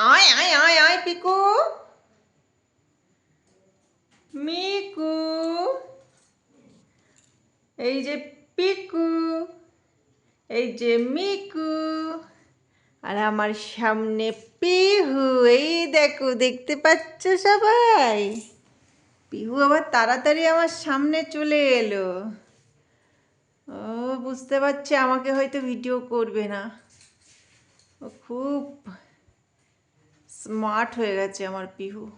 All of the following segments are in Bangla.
আয় আয় আয় আয়, পিকু। মিকু। এই যে পিকু, এই যে মিকু, আর আমার সামনে পিহু। এই দেখো, দেখতে পাচ্ছ সবাই? পিহু আবার তাড়াতাড়ি আমার সামনে চলে এলো। ও বুঝতে পারছি, আমাকে হয়তো ভিডিও করবে না। ও খুব স্মার্ট হয়ে গেছে আমার পিহু।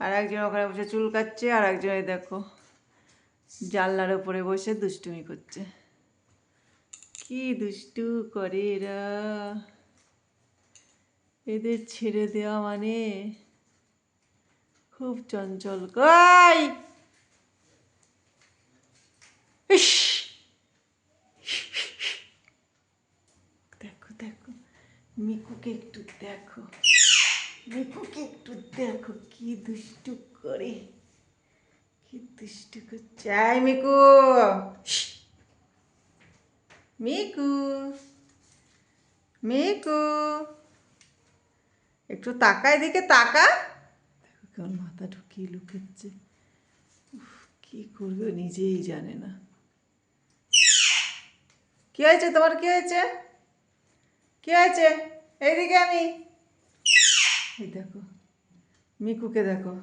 আর একজন ওখানে বসে চুল কাচ্ছে আর একজন দেখো জানলার ওপরে বসে দুষ্টুমি করছে। কি দুষ্টু করে এরা? এদের ছেড়ে দেওয়া মানে খুব চঞ্চল। কই? দেখো দেখো, মিকুকে একটু দেখো। মিকুকে একটু দেখো কি দুষ্টু করে, কি দুষ্টু করছে। আয় মিকু! মিকু। মিকু। একটু তাকায় দিকে তাকা। কেমন মাথা ঢুকিয়ে লুকাচ্ছে। কি করবে নিজেই জানে না। কি হয়েছে তোমার? কি হয়েছে? কি হয়েছে? এইদিকে আমি। এই দেখো। মিকুকে দেখো,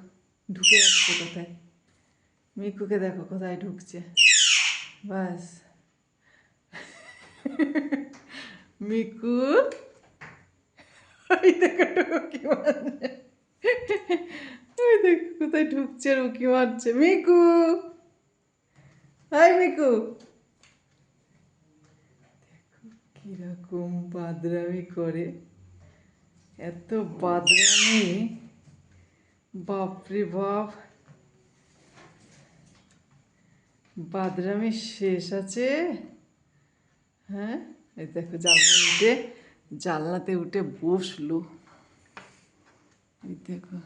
ঢুকে যাচ্ছে কোথায়? মিকুকে দেখো কোথায় ঢুকছে। বাস। মিকু। ওই দেখো টুকি মারছে। ওই দেখো কোথায় ঢুকছে আর উকি মারছে। মিকু। হাই মিকু। কীরকম বাদরামি করে। এত বাদরামি। বাপরে বাপ। বাদরামি শেষ আছে। হ্যাঁ? এই দেখো জানলা উঠে, জানলাতে উঠে বসল। এই দেখো।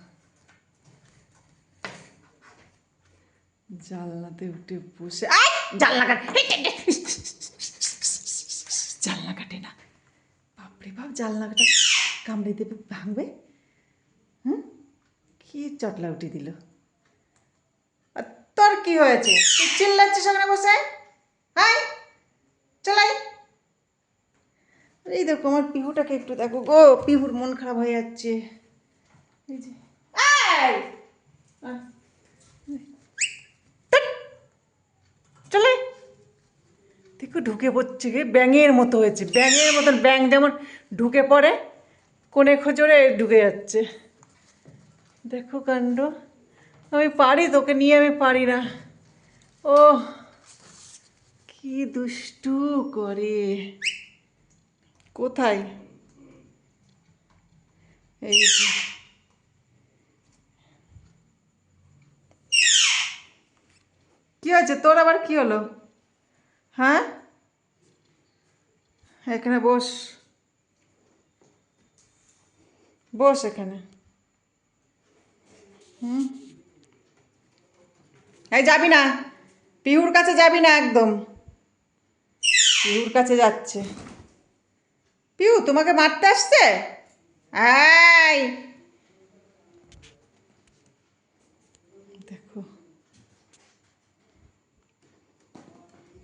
জানলাতে উঠে বসে জানলা কাটে। জানলা কাটে না। বাপরে বাপ, জানলা কাটা কামড়ে দেবে, ভাঙবে। হুম? কি চটলা উঠে দিল। তোর কি হয়েছে? তুই ওখানে বসে? হাই, চলাই। এই দেখো, আমার পিহুটাকে একটু দেখো গো, পিহুর মন খারাপ হয়ে যাচ্ছে! চলে। দেখো, ঢুকে পড়ছে গে, ব্যাঙের মতো হয়েছে। ব্যাঙের মতন ব্যাঙ যেমন ঢুকে পড়ে কোণে খোঁজরে ঢুকে যাচ্ছে। দেখো কাণ্ড। আমি পারি তোকে, নিয়ে আমি পারি না। ও কি দুষ্টু করে। কোথায়? এই। কি হয়েছে? তোর আবার কি হলো? হ্যাঁ? এখানে বস। বস এখানে। হুম? এই যাবি না। পিহুর কাছে যাবি না একদম। পিহুর কাছে যাচ্ছে। পিহু, তোমাকে মারতে আসছে? এই! দেখো।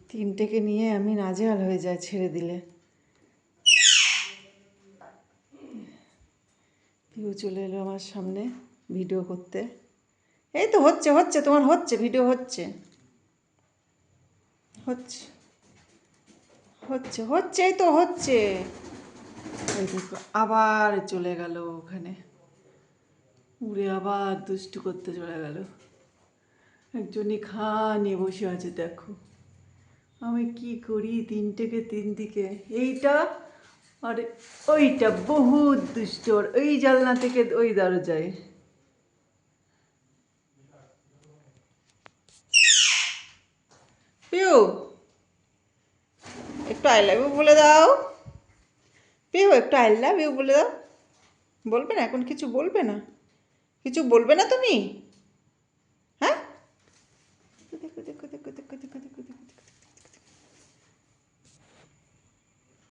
তিনটেকে নিয়ে আমি নাজেহাল হয়ে যাই ছেড়ে দিলে। পিউ চলে এলো আমার সামনে ভিডিও করতে। এই তো হচ্ছে হচ্ছে, তোমার হচ্ছে, ভিডিও হচ্ছে। হচ্ছে হচ্ছে হচ্ছে, এই তো হচ্ছে। আবার চলে গেল ওখানে। উড়ে আবার দুষ্টু করতে চলে গেল। একজনই খা নিয়ে বসে আছে, দেখো। আমি কি করি তিনটেকে তিন দিকে? এইটা আর, ওইটা বহুত দুষ্ট আর ওই জানলা থেকে ওই দরজায়। পিউ, একটু আই লাভ ইউ বলে দাও। পিউ, একটু আই লাভ ইউ বলে দাও। বলবে না, এখন কিছু বলবে না? কিছু বলবে না তুমি? হ্যাঁ? দেখো দেখো